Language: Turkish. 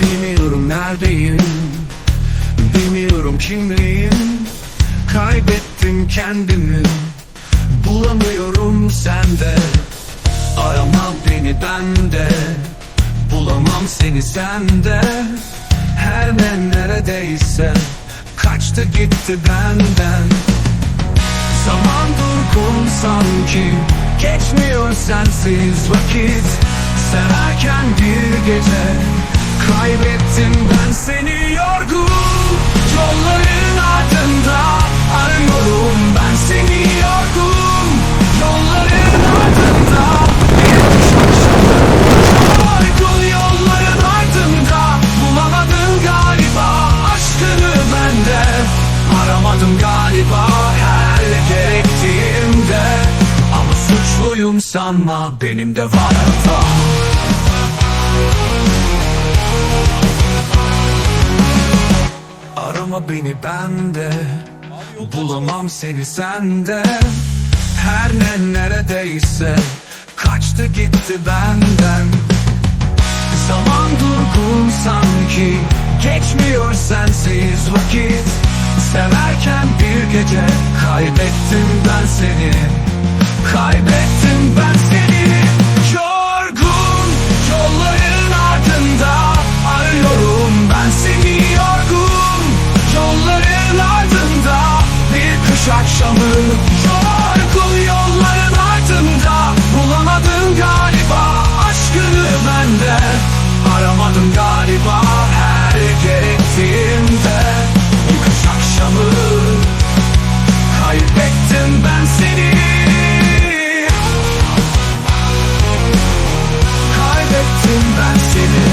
Bilmiyorum neredeyim Bilmiyorum kimleyim. Kaybettim kendimi Bulamıyorum sende. Aramam beni bende. Bulamam seni sende. Her ne neredeyse Kaçtı gitti benden. Zaman durgun sanki Geçmiyor sensiz vakit. Severken bir gece Kaybettim ben seni yorgun sanma benim de var. Hata Arama beni bende. Bulamam seni sende. Her ne neredeyse Kaçtı gitti benden. Zaman durgun sanki Geçmiyor sensiz vakit. Severken bir I'm